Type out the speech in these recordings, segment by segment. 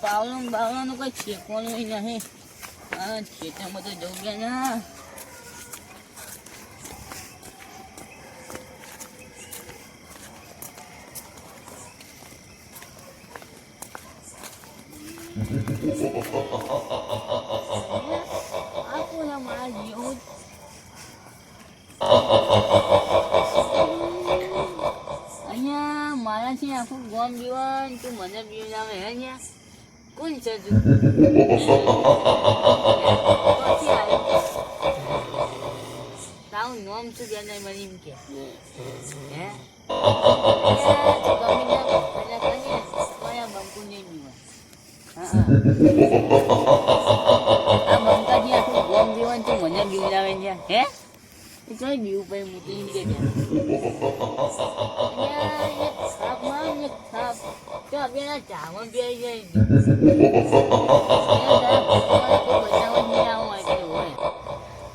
Pavlov બાવલાનો કોઈ ઠેકોનું નહીં. આ ખેતરમાં તો જવું ગયા ના. આ કોના મારા જેવું મારાથી આખું ગોમ બીવાન તું મને બીવડાવે હે અહીંયા કોણ છે તું? તારું નામ શું કે મને એમ કે. હે? નહીં મને બીવડાવે છે હે? કઈ બીવું પછી મૂકી દે થાપ માર ને થાપ તો આપણે ચાવણ પી જાય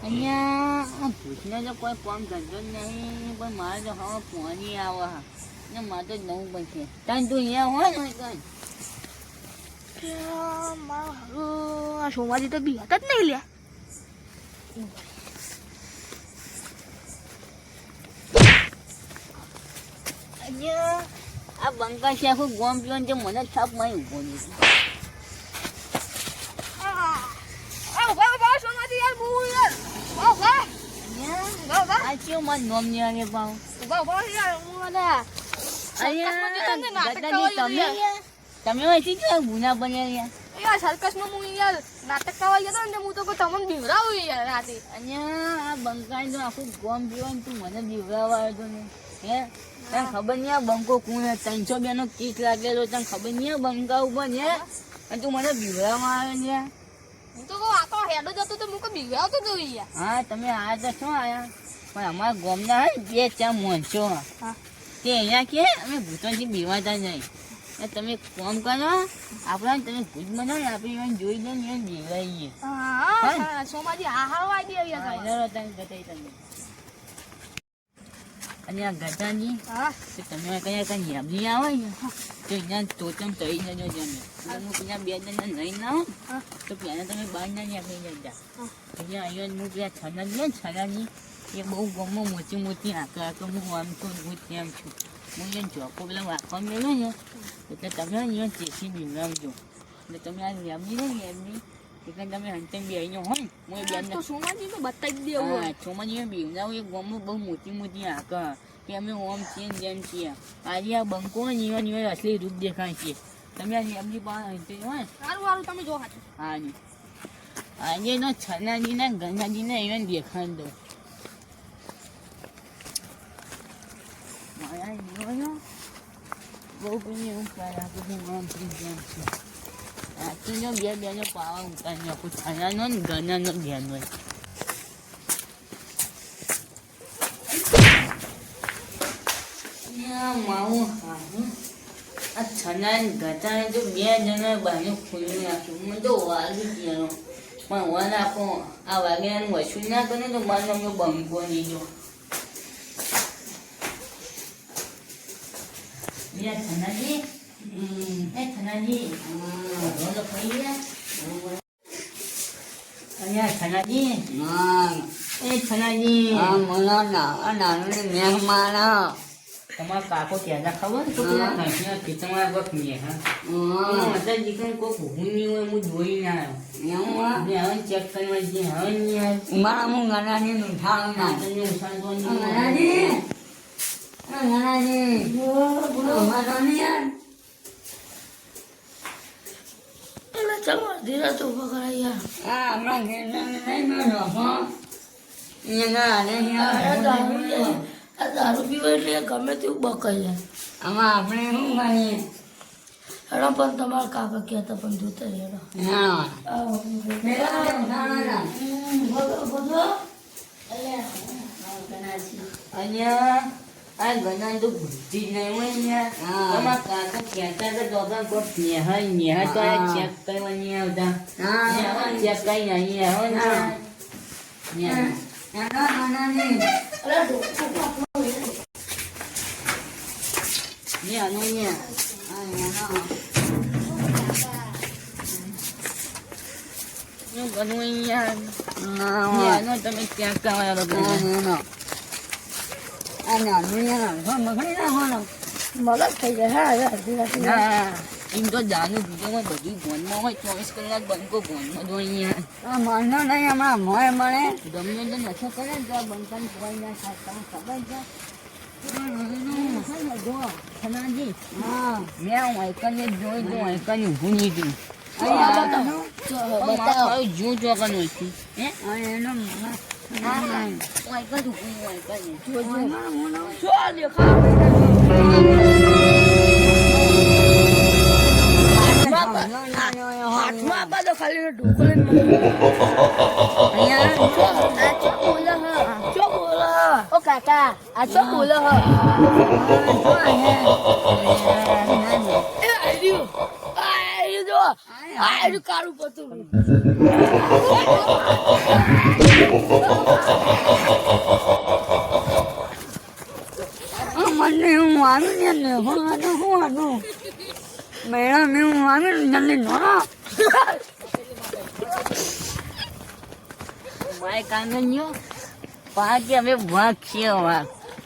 અહીંયા ભૂતને તો કોઈ ફોન ધંધો જ નહીં પણ મારે તો હવે પોની આવે ને મારે તો નવું બનશે તાન તું અહીંયા હોય ને કઈ સોમાજી તો બી હતા જ નહીં લ્યા અહીંયા આ બંકા છે આખું ગોમ પીવાનું છે મને થાપ મારી ઊભો તમે ગુના બન્યા સર્કસમાં હું યાર નાટક કરવા ગયો ને હું તો તમને બીવરાવું યાર રાતે. અહીંયા આ બંકાઈ તો આખું ગોમ પીવાનું તું મને બીવડાવવા આવ્યો ને હે? તને ખબર નહીં બંકો કોણ ત્રણસો બે નો કેક લાગેલો તને ખબર નહીં બંકા ઉપર ને અને તું મને બીવડાવવા આવે ને હું તો કહું હેડો જતો તો હું કોઈ બીવરાવતો યાર. હા તમે આ તો શું આયા? પણ અમારા ગામના હે બે ચાર મોંચો તે અહીંયા કે અમે ભૂતોથી બીવાતા નહીં. તમે કોમ કરો આપણા તમે ભૂજ બનાવો ને આપણે એને જોઈ એને સોમાજી હા, યાર એનો તમે તમને. અને આ તો તમે કયા કઈ યામની આવે ને તો અહીંયા ટોચમ તળી જજો જમે હું ત્યાં બે જણને નહીં ના આવું તો પહેલાં તમે બહાર ના નીકળી જતા અહીંયા અહીંયા હું પેલા છના જ ને છનાની એ બહુ ગમો મોટી મોટી આંકડા તો હું આમ છું હું તેમ છું હું અહીંયા ચોખ્ખો પેલા વાંકવા મેળો ને એટલે તમે અહીંયા ચેસી બીવડાવજો એટલે તમે આ લેમની ને લેમની એટલે તમે અંતે બે હોય હું તો સોમાજી તો બતાવી દેવું હા, છોમાની બીવડાવું એ ગામમાં બહુ મોટી મોટી આંખ કે અમે ઓમ છીએ ને જેમ છીએ. આજે આ બંકો ને ઈવન ઈવન અસલી રૂપ દેખાય છે. તમે આ એમની પાસે અહીંથી હોય સારું સારું તમે જો હાચું. હા જી. આજે નો છનાજી ને ગંગાજી ને ઈવન દેખાય દો મારા ઈવનો બહુ કોઈ એવું કરે આપણે હું આમ છું. આખીનો બે બેનો પાવા ઉતારી નાખું છનાનો ને ગનાનો બેન હોય માવું હારું. આ છના ઘટાને તો બે જણા બાનું ખુલ્લું નાખ્યું મને તો વાગી ગયો પણ વન આપો આ વાગ્યાનું વસૂલ ના કરે તો મારો અમે બંકો નહીં જો બે છનાજી એ છનાજી બોલો ખાઈ ગયા છનાજી એ છનાજી તમારો કાકો કહેતા ખબર? તો પેલા ઘાસના ખેતરમાં વખ મેં હા. માતાજી કઈ કોઈ નહીં હોય હું જોઈ ના આવ્યો હવે ચેક કરવા જઈએ હવે એટલે ચાલો ધીરે તો ઊભા કરાય યાર. આ દારૂ લે. આ દારૂ પીવો એટલે ગમે તેવું બકાય આમાં આપણે શું માનીએ હેડો પણ તમારા કાકા કહેતા પણ જોતા હેડો. હા. બધો અહીંયા આ ગણા તો બુદ્ધિ નહીં હોય તો દોગા કોટ તો આ ચેક તમે ક્યાં કહેવાય બધા મગજ થઈ જાય એમ તો જાનું બીજોમાં બધું ભોનમાં હોય ચોવીસ કલાક બંકો ભોનમાં જો અહીંયા. આ નહીં હમણાં મોય મળે. ગમે તો નશો કરે ને તો આ બંકાને ખવાઈ ના તમને ખબર છે ખનાજી હા. મેં વાયકાને જોઈ તો હાથમાં આપા ખાલી ઢોકો લઈને અહીંયા આ ચો બોલે હ ચો બોલે હ ઓ કાકા આ ચો બોલે આર્યું જો આર્યું કાળું પતું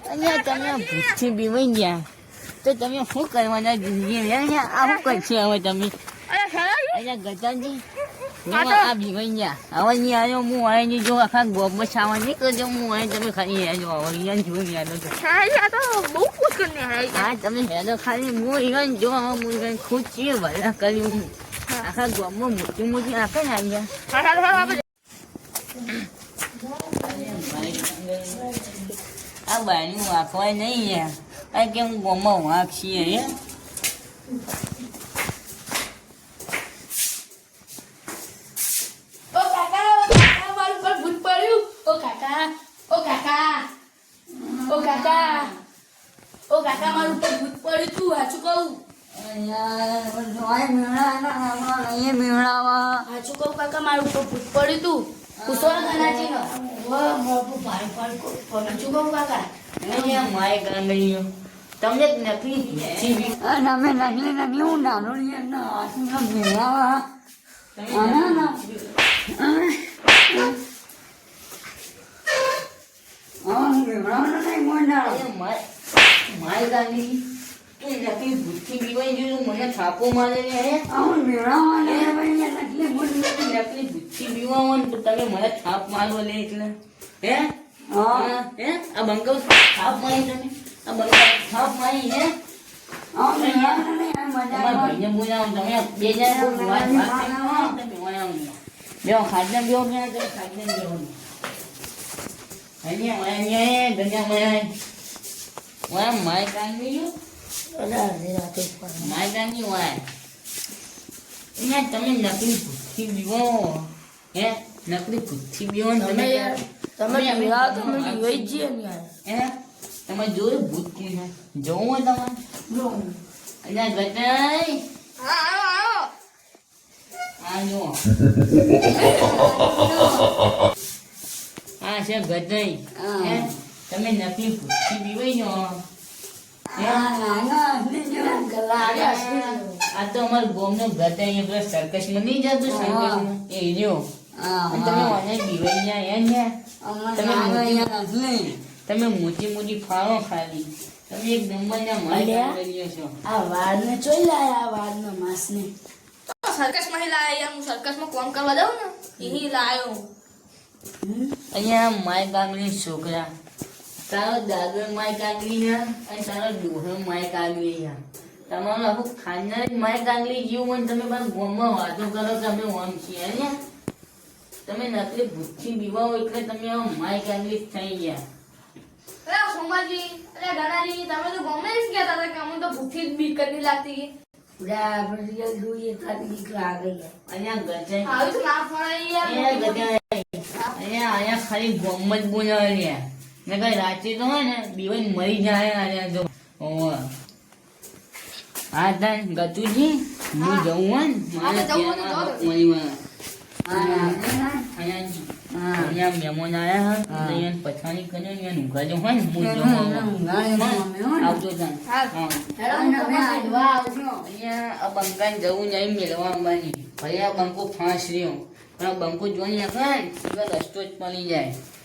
અહીંયા તમે તો તમે શું કરવાના જિંદગી અહીંયા આ કરશે હવે તમે અહીંયા ગજાજી આ બીવાઈ ગયા હવે નહીં આવ્યો હું અહીં જો આખા ગોબમાં છાવા નહીં કરજો હું અહીં તમે હવે અહીંયા જોઈ યાદો તો હા તમે ખાલી હું જો હું ખુદ છીએ ભલા કર્યું આખા ગોબમાં મોટી મોટી આખે ને અહીંયા આ બાયનું વાંકવાય નહીં યાર આ કેમ ગોમાં વાંક છીએ હે ઓ કાકા ઓ કાકા મારું પર ભૂત પડ્યું ઓ કાકા ઓ કાકા ઓ કાકા ઓ કાકા મારું પર ભૂત પડ્યું તું હાચું કહું અહીંયા જોય મેળા એના નામમાં અહીંયા મેળાવા હાચું કહું કાકા મારું પર પડ્યું તું. કુશોર ગણાજી નો. મારું પર ભારે પડ્યું હાચું કહું કાકા. માય ગાંગડીઓ તમને જ નથી જીવી. અને અમે નાની નાની હું નાનું હાથમાં મેળાવા. આ મેળાવાનો નહીં માય માય ગાંગડી તું નકલી ભૂતથી બીવાઈ ગયું મને છાપો મારે ને હે? આવું ભૂતથી તો તમે મને છાપ મારો લે એટલે. હે? હા. હા, આ બંકો છાપ મારી તમે આ બંકો થાપ મારી હે? નહીં. બેહો, ખાટલે બેહો. અહીંયા, અહીંયા, દરિયામાં. માય કાંગી, અરે અડધી રાતે પડ્યું માય કાંગી, તમે નકલી ભૂતથી બીવો. હે? નકલી ભૂતથી બીવો ને તમે યાર તમે પીવા તો અમે પીવાઈ ને યાર હે? તમે જોયું જોવું હોય તમારે? જો ગટાઈ. હા આવો આવો આ. આ છે ગધાઈ. હે? તમે નકલી ભૂતથી બીવાઈ જાઓ. આ તો અમાર ગોમ નો ગત અહીંયા પેલા સરકસમાં ગામનો નહીં જતો સર્કસમાં એ રહ્યો. તમે મને બીવાઈ ગયા એમ ને તમે મોટી- તમે મોટી મોટી ફાળો ખાલી. તમે એક નંબર ના મળી છો. આ વાળને જોઈ લાયા આ વાળનો માસને. સર્કસમાં લાયા યાર હું સરકસમાં કામ કરવા દઉં ને? એ લાયો. અહીંયા માય કાગલી છોકરા. તારો દાદર માય કાગલી છે અને તારો ડોહો માય કાગલી છે તમારું આખું ખાનદાન જ માય કાંગલી જેવું હોય તમે પણ ગોમમાં વાતો કરો કે અમે ઓમ છીએ ને? તમે નકલી ભૂતથી બીવાઓ એટલે તમે આવો માય કાંગલી થઈ ગયા. અરે સોમાજી અરે ગણાજી તમે તો ગમે જ કહેતા હતા કે અમને તો ભૂખી જ બીક કરી લાગતી. અહીંયા ખાલી ગોમ જ બોલાવે ને કઈ રાચી તો હોય ને બીવાઈ મરી જાય અહીંયા તો હા તન ગતુજી હું જવું હોય ને મારે ત્યાં આ મહેમાન. પછાણી કરીને ઊંઘા જો હોય ને હું. આવજો અને અહીંયા બંકાને જવું નહીં મેળવા અંબાની ભાઈ આ બંકો ફાંસ રહ્યો પણ આ બંકો જોઈ નાખે ને રસ્તો જ પડી જાય.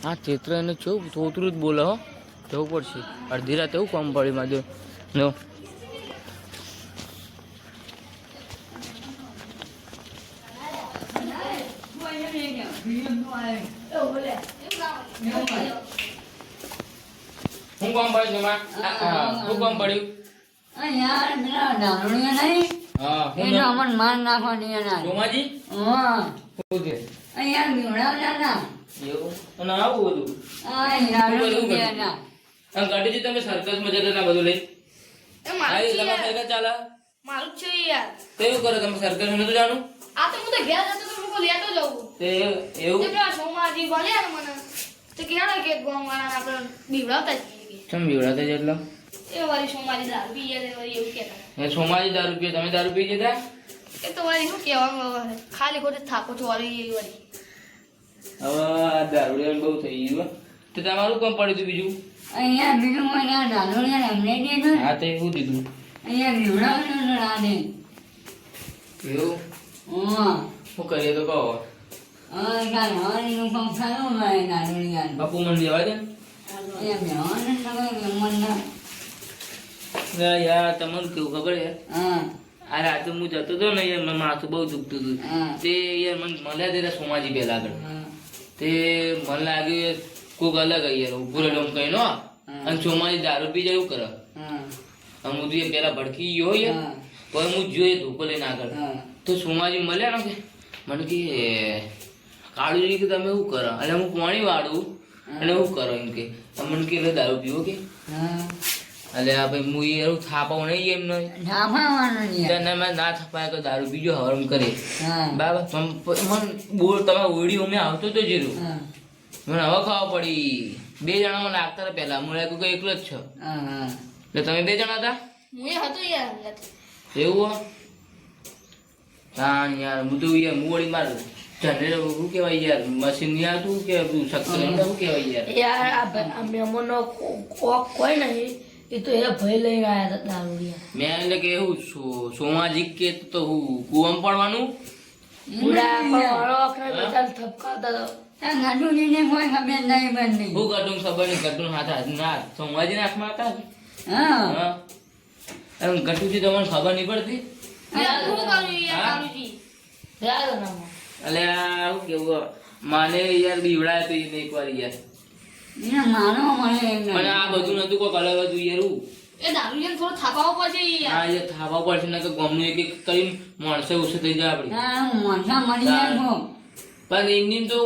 આ ચિત્ર એને કેવું થોતરું જ બોલે હો. જવું પડશે. અડધી રાત એવું કામ પડ્યું મજૂર જો. હું કામ પડ્યું તમારે શું કામ પડ્યું? યાર પેલા દારૂડિયા નહીં હા એનો અમન માર નાખવાની એના. સોમાજી? હા. યાર હતા એવું? અને આવું બધું? તમે જતા બધું લઈ? એ આ મારું છે તમારે યાર. સાયકલ ચાલે? મારું છે યાર. તો એવું કરો તમે સર્કસ નતું જાણું આ તો હું તો ઘેર જતો તો હું લેતો જવું તે તે એવું? પેલા સોમાજી બોલ્યા ને મને. તો કહેવાય કે ગામ વાળા આપણે બીવડાવતા જ છીએ ચમ બીવડાતા એટલે? એ વાળી સોમાજી દારૂ પી એવું કહેતા એ સોમાજી દારૂ પીએ તમે દારૂ પી જતા એ તો વાળી શું કહેવાનું ખાલી ખોટે થાકો છો વળી એ વળી. હવે આ દારૂ બહુ થઈ ગયું તો તમારું કામ પડ્યું હતું બીજું? અહીંયા બીજું અહીંયા દારૂડિયા એમને દીધું. હા તો એવું દીધું? અહીંયા બીવડાવવાનું રાધે એવું? હા. શું કરીએ તો કહો. બાપુ મને લેવા દે યાર તમને કેવું ખબર છે? હા. આ રાતે હું જતો હતો ને યાર માથું બહુ દુખતું હતું. તે યાર મને મળ્યા હતા સોમાજી પહેલા આગળ. તે મને લાગ્યું કોક અલગ યાર ઉભું રહેલો કઈ નો અને ચોમાસી દારૂ પી જાય એવું કરે. હા અને હું તો પેલા ભડકી ગયો યાર. હા હું જોઈએ ધોકો લઈને આગળ. તો સોમાજી મળ્યા ને કે? મને કે કાળુજી કે તમે શું કરો. અને હું પાણી વાળું. અને હું કરો એમ કે. મને કે એટલે દારૂ પીવો કે. આ ભાઈ હું એવું થાપાવ નહીં એમ નહીં. તેને મેં ના થપાય તો દારૂ બીજો હરમ કરે હા. બરાબર? મને બોલ તમે ઓડી ઉમે આવતો તો જીરું. મને હવે ખાવા પડી. બે જણા મને લાગતા હતા પહેલા. મને લાગ્યું કે એકલો જ છો. એટલે તમે બે જણા હતા? હું હતો યાર એવું હો? હા યાર હું તો યાર હું વળી માર જનરેટર શું કહેવાય યાર? મશીન નહીં આવતું કે શક્કર શું કહેવાય યાર? યાર કોઈ નહીં. એ તો એ ભય લઈને આવ્યા હતા દારૂડિયા મેં એટલે કે એવું સોમાજી કે તો હું કુવમ પડવાનું? પૂરા પણ વાળો બધા થપકાતા ખબર નહીં પડતી. શું કેવું? માને યાર બીવડાય તો એક વાર યાર. માનો નહીં. આ બધું નતું કોઈક અલગ હતું યાર હું એ દારૂડિયાને થોડો થાપાવો પડશે યાર. આ યાર થાવા પડશે ને કે ગમનું એક એક કરીને માણસે ઓછું થઈ જાય આપણે હા હું મોઢા જાય પણ એમની તો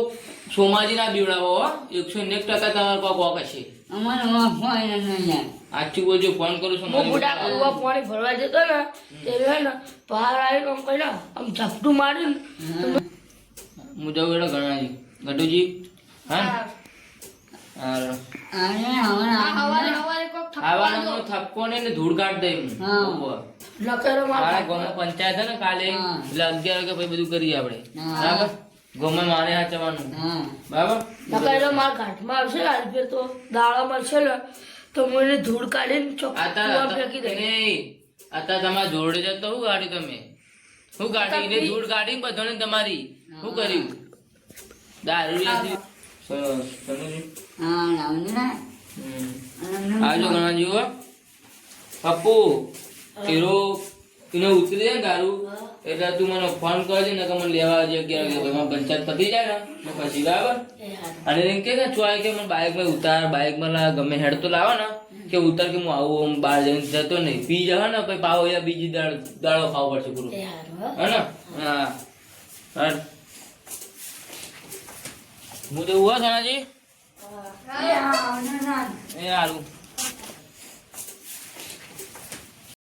સોમાજી ના બીવડાવો એકસો ને એક ટકા તમારે કોઈ કોક હશે. અમારે વાંક હોય ને નહીં યાર. આચું બોલજો ફોન કરું હું બુડા કુવા પાણી ભરવા જતો ને તે હે ને બહાર આવીને આમ ઝપટું માર્યું ને હું. એટલે ગણાજી. ગઢુજી હા. થપકો ને. ને ધૂળ કાઢ દે એમ. હા. ઉપર. નકરો માર મારા ગામમાં પંચાયત ને કાલે એટલે અગિયાર વાગે પછી બધું કરીએ આપડે બરાબર? ગમે મારે હાચવાનું. બરાબર? નકરો માર ઘાટમાં આવશે ને આજે તો દાળા મળશે ને તો હું એને ધૂળ કાઢીને ચોખ્ખું ફેંકી દે. અત્યારે તમારા જોડે જતો હું ગાડી તમે. હું ગાડી એને ધૂળ કાઢી બધાને તમારી. શું કર્યું? દારૂ. સમજી? આવજો ગણાજી હો પપ્પુ એરો એને ઉતરી જાય દારૂ એટલે તું મને ફોન કરજે ને કે મને લેવા આવજે અગિયાર વાગે. મારી પંચાયત પતી જાય ને. તો પછી બરાબર? અને એમ કે ચોય કે મને બાઇકમાં ઉતાર બાઇકમાં ગમે હેડ તો લાવો ને. કે ઉતાર કે હું આવું આમ બહાર જઈને જતો નહીં. પી જાવ ને પછી પાવો યા બીજી દાળ દાળો ખાવો પડશે પૂરું. હે. ને? હા. હા. તો એવું હો ધનાજી એ હા રામજીના એ હારું.